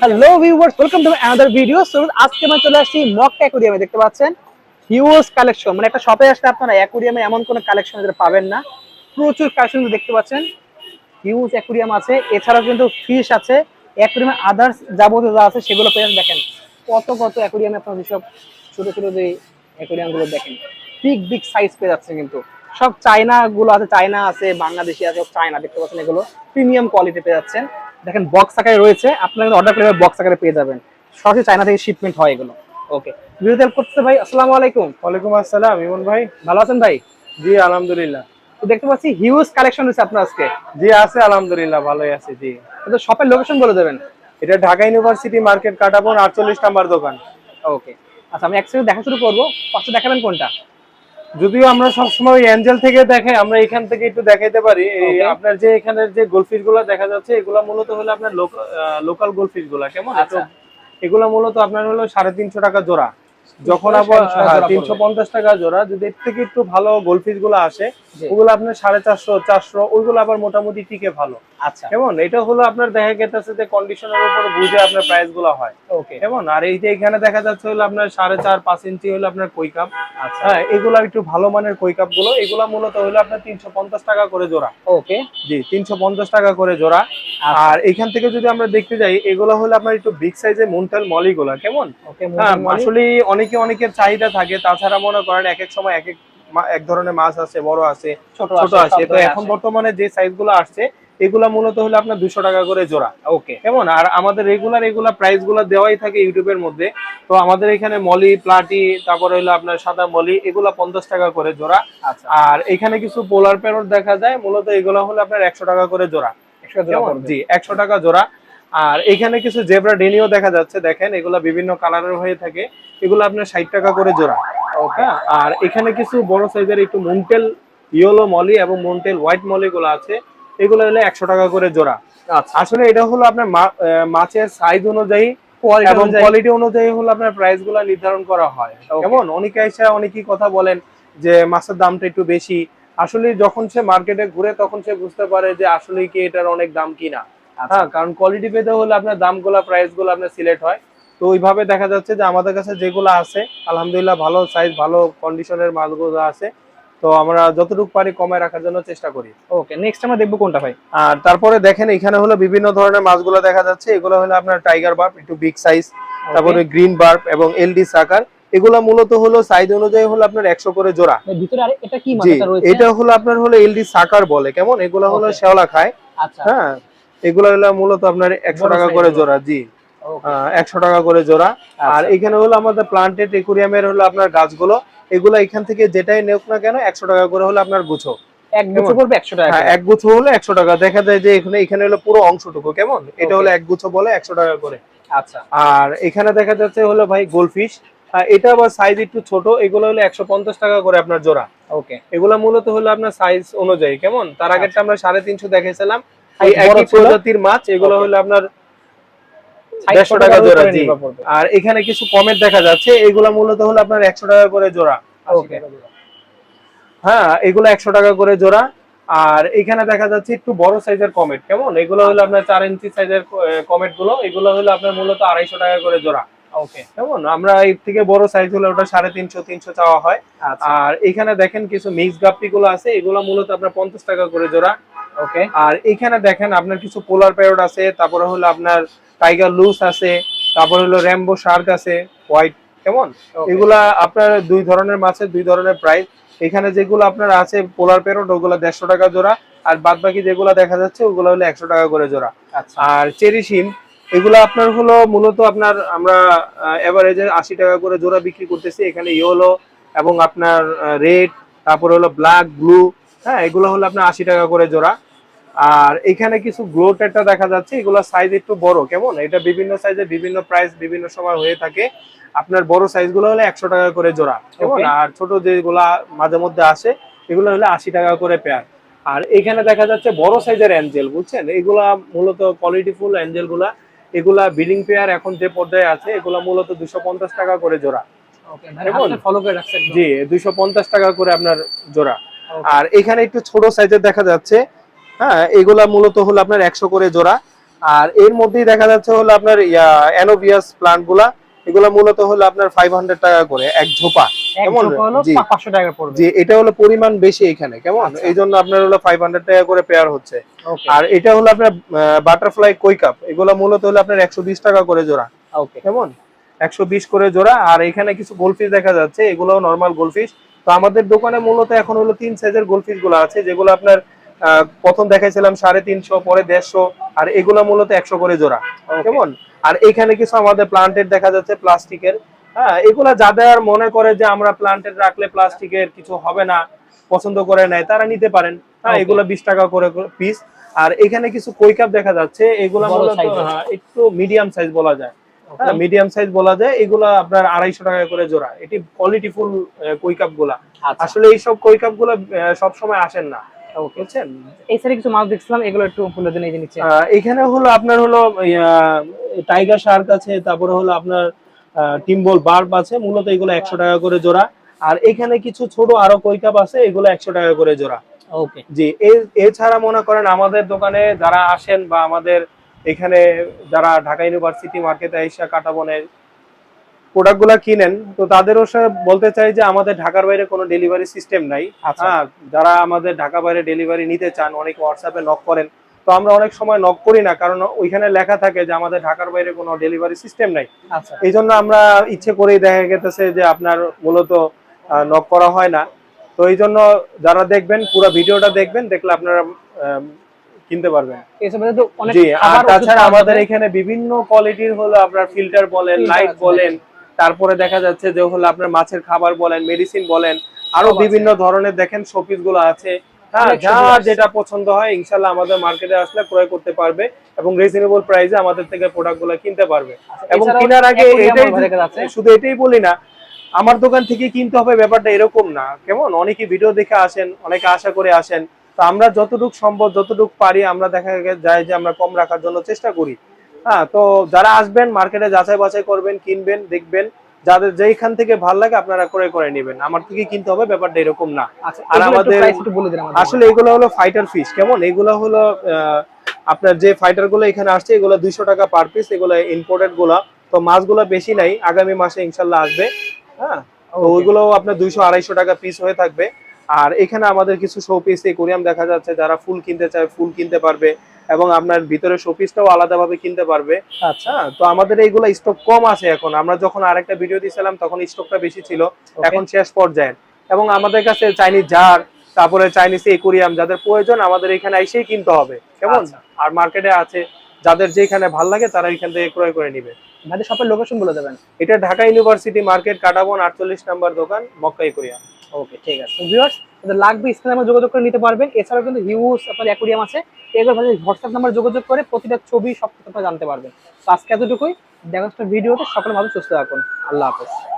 Hello viewers welcome to another video so আজকে আমরা চলে আসছি মক অ্যাকোরিয়ামে দেখতে পাচ্ছেন? হিউজ কালেকশন মানে একটা শপে আসলে আপনারা অ্যাকোরিয়ামে এমন কোনো কালেকশন পাবেন না। প্রচুর কালেকশন দেখতে পাচ্ছেন। হিউজ অ্যাকোরিয়াম আছে। এছাড়াও কিন্তু ফিশ আছে। অ্যাকোরিয়ামে আদার্স যাবতীয় যা আছে, সেগুলো পেয়ে দেখেন। কত কত অ্যাকোরিয়ামে আপনারা যেসব ছোট ছোট যে অ্যাকোরিয়ামগুলো দেখেন। বিগ বিগ সাইজ পেয়ে যাচ্ছে কিন্তু। সব চায়না গুলো আছে চায়না আছে, বাংলাদেশি আছে, সব চায়না দেখতে পাচ্ছেন এগুলো। প্রিমিয়াম কোয়ালিটি পেয়ে যাচ্ছেন। দেখেন বক্স আকারে রয়েছে আপনারা অর্ডার করে বক্স আকারে পেয়ে যাবেন। সরাসরি চায়না থেকে শিপমেন্ট হয় এগুলো। ওকে ভিডিওতে হেল্প করতে ভাই আসসালামু আলাইকুম। ওয়ালাইকুম আসসালাম ইমন ভাই। ভালো আছেন ভাই? জি আলহামদুলিল্লাহ। তো দেখতে পাচ্ছি হিউজ কালেকশন রয়েছে আপনার আজকে। জি আছে আলহামদুলিল্লাহ ভালোই আছে জি। তো শপের লোকেশন বলে দেবেন? এটা ঢাকা ইউনিভার্সিটি মার্কেট কাটাবন আটচল্লিশ নাম্বার দোকান। ওকে আচ্ছা আমি একসাথে দেখা শুরু করব ফার্স্টে দেখাবেন কোনটা? যদিও আমরা সবসময় অ্যাঞ্জেল থেকে দেখে আমরা এখান থেকে একটু দেখাইতে পারি। আপনার যে এখানের যে গোলফিশগুলা দেখা যাচ্ছে এগুলা মূলত হলো আপনার লোকাল গোলফিশগুলা কেমন? আচ্ছা। এগুলা মূলত আপনার হলো সাড়ে তিনশো টাকা জোড়া। যখন আবার 350 টাকা জোড়া তিনশো পঞ্চাশ টাকা জোড়া যদি এর থেকে একটু ভালো গোলফিশগুলো আসে ওগুলো আপনার সাড়ে চারশো চারশো ওইগুলো আবার মোটামুটি টিকে ভালো। আচ্ছা। কেমন? এটা হলো আপনার দেখা গেছে যে কন্ডিশনের উপর বুঝে আপনার প্রাইসগুলো হয়। ওকে কেমন? আর এই যে এখানে দেখা যাচ্ছে হলো আপনার সাড়ে চার পাঁচ ইঞ্চি হলো আপনার কই কাপ আচ্ছা। হ্যাঁ এগুলো একটু ভালো মানের কই কাপগুলো এগুলো মূলত হলো আপনার তিনশো পঞ্চাশ টাকা করে জোড়া। ওকে জি তিনশো পঞ্চাশ টাকা করে জোড়া। আর এখান থেকে যদি আমরা দেখতে যাই এগুলো হলো আপনার একটু বিগ সাইজের মুন্টাল মলি গুলা কেমন হ্যাঁ আসলে অনেকে অনেকের চাহিদা থাকে তাছাড়া মনে করেন এক এক সময় এক এক এক ধরনের মাছ আছে বড় আছে ছোট ছোট আছে তো এখন বর্তমানে যে সাইজগুলো আসছে এগুলা মূলত হলো আপনার দুশো টাকা করে জোড়া। ওকে। কেমন? আর আমাদের রেগুলার এগুলা প্রাইসগুলা দেওয়াই থাকে ইউটিউবের মধ্যে। তো আমাদের এখানে মলি প্লাটি তারপরে হলো আপনার সাদা মলি এগুলা পঞ্চাশ টাকা করে জোড়া। আচ্ছা। আর এখানে কিছু পোলার প্যারট দেখা যায় মূলত এগুলা হলো আপনার একশো টাকা করে জোড়া। জি একশো টাকা জোড়া। আর এখানে কিছু জেব্রা ডেনিও দেখা যাচ্ছে দেখেন এগুলা বিভিন্ন কালারের হয়ে থাকে। এগুলো আপনার ষাট টাকা করে জোড়া। হ্যাঁ আর এখানে কিছু বড় সাইজের একটু মুন্টেল ইয়েলো মলি এবং মুন্টেল হোয়াইট মলি গুলো আছে। এগুলো হলো একশো টাকা করে জোড়া। আচ্ছা। আসলে এটা হলো আপনার মাছের সাইজ অনুযায়ী কোয়ালিটি এবং অনুযায়ী। কোয়ালিটি অনুযায়ী হলো আপনার প্রাইসগুলা নির্ধারণ করা হয়. কেমন? অনেকে এসে অনেকেই কথা বলেন যে মাছের দামটা একটু বেশি। আসলে যখন সে মার্কেটে ঘুরে তখন সে বুঝতে পারে যে আসলে কি এটার অনেক দাম কিনা। আচ্ছা। হ্যাঁ কারণ কোয়ালিটি পেতে হলে আপনার দামগুলা প্রাইসগুলো আপনার সিলেক্ট হয়। তো ওইভাবে দেখা যাচ্ছে যে আমাদের কাছে যেগুলো আছে আলহামদুলিল্লাহ ভালো সাইজ ভালো কন্ডিশনের মাছগুলো আছে। তো আমরা যতটুকু পারি কমায় রাখার জন্য চেষ্টা করি। ওকে নেক্সট আমরা দেখব কোনটা ভাই আর তারপরে দেখেন এখানে হলো বিভিন্ন ধরনের মাছগুলো দেখা যাচ্ছে। এগুলো হলো আপনার টাইগার বার্ব একটু বিগ সাইজ তারপরে গ্রিন বার্ব এবং এলডি সাকার এগুলো মূলত হলো সাইজ অনুযায়ী হলো আপনার একশো করে জোড়া। ভিতরে এটা কি এটা হলো আপনার হলো এলডি সাকার বলে। কেমন? এগুলো হলো. শেওলা খায়। আচ্ছা। হ্যাঁ এগুলো হলো মূলত আপনার একশো টাকা করে জোড়া জি। একশো টাকা করে জোড়া। আর আর এখানে হলো আমাদের প্লান্টেড একুরিয়ামের হলো আপনার গাছগুলো। এগুলো এখান থেকে যেটাই নেওক না কেন একশো টাকা করে হলো আপনার গুছো। এক গুচ্ছ পড়বে 100 টাকা হ্যাঁ এক গুছো হলো একশো টাকা। দেখা যায় যে এখানে এখানে হলো পুরো অংশটুকু কেমন? এটা হলো এক গুছো বলে একশো টাকা করে। আচ্ছা। আর এখানে দেখা যাচ্ছে হলো ভাই গোলফিশ। এটা আবার সাইজ একটু ছোট এগুলো হলো একশো পঞ্চাশ টাকা করে আপনার জোড়া। ওকে এগুলো মূলত হলো আপনার সাইজ অনুযায়ী কেমন? তার আগেরটা আমরা সাড়ে তিনশো দেখেছিলাম এই একই প্রজাতির মাছ এগুলো হলো আপনার দেড়শো টাকা জোড়া জি। আর এখানে কিছু কমেন্ট দেখা যাচ্ছে এগুলো মূলত হলো আপনার একশো টাকা করে জোড়া। হ্যাঁ এগুলো একশো টাকা করে জোড়া। আর এখানে দেখা যাচ্ছে একটু বড় সাইজের কমেট কেমন? এগুলো হলো আপনার চার ইঞ্চি সাইজের কমেটগুলো এগুলো হলো আপনার মূলত আড়াইশো টাকা করে জোড়া। ওকে। কেমন? আমরা এর থেকে বড় সাইজ হলে ওটা সাড়ে তিনশো তিনশো চাওয়া হয়। আচ্ছা। আর এখানে দেখেন কিছু মিক্স গাপ্পি গুলো আছে এগুলো মূলত আপনার পঞ্চাশ টাকা করে জোড়া। ওকে। আর এখানে দেখেন আপনার কিছু পোলার প্যারট আছে তারপরে হলো আপনার টাইগার লুস আছে তারপর হলো র্যাম্বো শার্ক আছে হোয়াইট কেমন? এগুলা আপনার দুই ধরনের মাছের দুই ধরনের প্রাইস। এখানে যেগুলো আপনার আছে পোলার প্যারট ওগুলো দেড়শো টাকা জোড়া আর বাদ বাকি যেগুলো দেখা যাচ্ছে ওগুলো হলো একশো টাকা করে জোড়া। আচ্ছা। আর চেরি শিম এগুলো আপনার হলো মূলত আপনার আমরা এভারেজে আশি টাকা করে জোড়া বিক্রি করতেছি। এখানে ইয়েলো এবং আপনার রেড তারপরে হলো ব্ল্যাক ব্লু হ্যাঁ এগুলো হলো আপনার আশি টাকা করে জোড়া। আর এখানে কিছু গ্লোটেরটা দেখা যাচ্ছে এগুলো সাইজ একটু বড় কেমন? এটা বিভিন্ন সাইজে বিভিন্ন প্রাইস বিভিন্ন সময় হয়ে থাকে। আপনার বড় সাইজগুলো হলো একশো টাকা করে জোড়া কেমন? আর ছোট যেগুলা মাঝে মধ্যে আসে এগুলো হলো আশি টাকা করে পেয়ার আর এখানে দেখা যাচ্ছে বড় সাইজের অ্যাঞ্জেল বুঝছেন? এগুলা মূলত কোয়ালিটিফুল অ্যাঞ্জেলগুলা এগুলা বিডিং পেয়ার এখন যে পর্যায়ে আছে এগুলা মূলত দুশো পঞ্চাশ টাকা করে জোড়া। রাখছেন। জি দুইশো পঞ্চাশ টাকা করে আপনার জোড়া। আর এখানে একটু ছোট সাইজের দেখা যাচ্ছে হ্যাঁ এগুলা মূলত হলো আপনার একশো করে জোড়া। আর এর মধ্যেই দেখা যাচ্ছে হলো আপনার অ্যানোভিয়াস প্লান্টগুলা এগুলো মূলত হলো আপনার ফাইভ হান্ড্রেড টাকা করে এক ঝোপা। কেমন? জি। পাঁচশো টাকা পড়বে। যে এটা হলো পরিমাণ বেশি এখানে কেমন? আচ্ছা। এই জন্য আপনার হলো ফাইভ হান্ড্রেড টাকা করে পেয়ার হচ্ছে। আর এটা হলো আপনার বাটারফ্লাই কৈকাপ এগুলো মূলত হলো আপনার একশো বিশ টাকা করে জোড়া। ওকে কেমন? একশো বিশ করে জোড়া। আর এখানে কিছু গোলফিশ দেখা যাচ্ছে এগুলো নর্মাল গোলফিশ তো আমাদের দোকানে মূলত এখন হলো তিন সাইজের গোলফিশগুলো আছে যেগুলো আপনার প্রথম দেখাইছিলাম সাড়ে তিনশো পরে দেড়শো আর এগুলো মূলত একশো করে জোড়া। কেমন? আর এখানে কিছু আমাদের প্লান্টের দেখা যাচ্ছে প্লাস্টিকের। হ্যাঁ এগুলা যাদের মনে করে যে আমরা প্লান্টেড রাখলে প্লাস্টিকের কিছু হবে না পছন্দ করে নেয় তারা নিতে পারেন। হ্যাঁ. এগুলো বিশ টাকা করে পিস আর এখানে কিছু কৈকাপ দেখা যাচ্ছে এগুলা মূলত হ্যাঁ, একটু মিডিয়াম সাইজ বলা যায়। হ্যাঁ মিডিয়াম সাইজ বলা যায় এগুলো আপনার আড়াইশো টাকা করে জোড়া। এটি কোয়ালিটি ফুল কৈকাপগুলা। আচ্ছা। আসলে এইসব কৈকাপগুলো সব সময় আসেন না। ওকে এই সাইডে কিছু মাছ দেখছিলাম এগুলো একটু ফুলে দিন এই যে নিচে। এখানে হলো আপনার হলো টাইগার শার্ক আছে তারপরে হলো আপনার টিম্বল বার্ব আছে মূলত এগুলো একশো টাকা করে জোড়া। আর এখানে কিছু ছোট আরও কৈকাপ আছে এগুলো একশো টাকা করে জোড়া। ওকে জি এ- এছাড়া মনে করেন আমাদের দোকানে যারা আসেন বা আমাদের এখানে যারা ঢাকা ইউনিভার্সিটি মার্কেটে আইসা কাটা বনের প্রোডাক্টগুলা কিনেন তো তাদেরও বলতে চাই যে আমাদের ঢাকার বাইরে কোনো ডেলিভারি সিস্টেম নাই। আচ্ছা। হ্যাঁ যারা আমাদের ঢাকা বাইরে ডেলিভারি নিতে চান অনেক হোয়াটসঅ্যাপে নক করেন। তো আমরা অনেক সময় নক করি না কারণ ওইখানে লেখা থাকে যে আমাদের ঢাকার বাইরে কোনো ডেলিভারি সিস্টেম নাই। আচ্ছা। এই জন্য আমরা ইচ্ছে করেই দেখা গেতেছে যে আপনার মূলত নক করা হয় না। তো এই জন্য যারা দেখবেন পুরো ভিডিওটা দেখবেন দেখলে আপনারা কিনতে পারবেন। জি আর তাছাড়া আমাদের এখানে বিভিন্ন কোয়ালিটির হলো আপনার ফিল্টার বলেন লাইট বলেন তারপরে দেখা যাচ্ছে যে হলো আপনার মাছের খাবার বলেন মেডিসিন বলেন আরও বিভিন্ন ধরনের দেখেন শোপিসগুলো আছে। হ্যাঁ যার যেটা পছন্দ হয় ইনশাল্লাহ আমাদের মার্কেটে আসলে ক্রয় করতে পারবে এবং রিজনেবল প্রাইসে আমাদের থেকে প্রোডাক্টগুলো কিনতে পারবে। এবং এছাড়াও কেনার আগে এটাই শুধু এটাই বলি না আমার দোকান থেকে কিনতে হবে ব্যাপারটা এরকম না। কেমন? অনেকে ভিডিও দেখে আসেন অনেকে আশা করে আসেন। তো আমরা যতটুকু সম্ভব যতটুকু পারি আমরা দেখা যায় যে আমরা কম রাখার জন্য চেষ্টা করি। হ্যাঁ তো যারা আসবেন মার্কেটে যাচাই বাছাই করবেন কিনবেন দেখবেন যাদের যেইখান থেকে ভালো লাগে আপনারা করে করে নেবেন। আমার থেকে কিনতে হবে ব্যাপারটা এরকম না। আচ্ছা আর আমাদের আসলে এগুলো হলো ফাইটার ফিশ কেমন? এগুলো হলো আপনার যে ফাইটারগুলো এখানে আসছে এগুলো দুইশো টাকা পার পিস এগুলো ইম্পোর্টেডগুলা। তো মাছগুলো বেশি নাই আগামী মাসে ইনশাল্লাহ আসবে। হ্যাঁ ওইগুলো আপনার দুইশো আড়াইশো টাকা পিস হয়ে থাকবে। আর এখানে আমাদের কিছু শো পিস কোরিয়াম দেখা যাচ্ছে যারা ফুল কিনতে চায় ফুল কিনতে পারবে। এবং আপনার ভিতরে শো পিসটাও আলাদাভাবে কিনতে পারবে। আচ্ছা। হ্যাঁ তো আমাদের এইগুলো স্টক কম আছে এখন। আমরা যখন আরেকটা ভিডিও দিয়েছিলাম তখন স্টকটা বেশি ছিল। এখন শেষ পর্যায়ে এবং আমাদের কাছে চাইনিজ জার তারপরে চাইনিজ একুরিয়াম যাদের প্রয়োজন আমাদের এখানে এসেই কিনতে হবে। কেমন? আচ্ছা। আর মার্কেটে আছে। যাদের যেখানে ভালো লাগে তারা এখান থেকে ক্রয় করে নিবে। ভাইদের শপের লোকেশন বলে দেবেন? এটা ঢাকা ইউনিভার্সিটি মার্কেট কাটাবন আটচল্লিশ নাম্বার দোকান মক্কা একুরিয়াম ওকে ঠিক আছে। ভিউয়ার্স লাগবে স্ক্রিনে নাম্বার যোগাযোগ করে নিতে পারবেন। এছাড়াও কিন্তু হিউজ আপনার অ্যাকুরিয়াম আছে। এগুলো ভালো হোয়াটসঅ্যাপ নাম্বার যোগাযোগ করে প্রতিটা ছবি সব আপনারা জানতে পারবেন। তো আজকে এতটুকুই। দেখা ভিডিওতে। সকলে ভালো, সুস্থ থাকুন। আল্লাহ হাফেজ।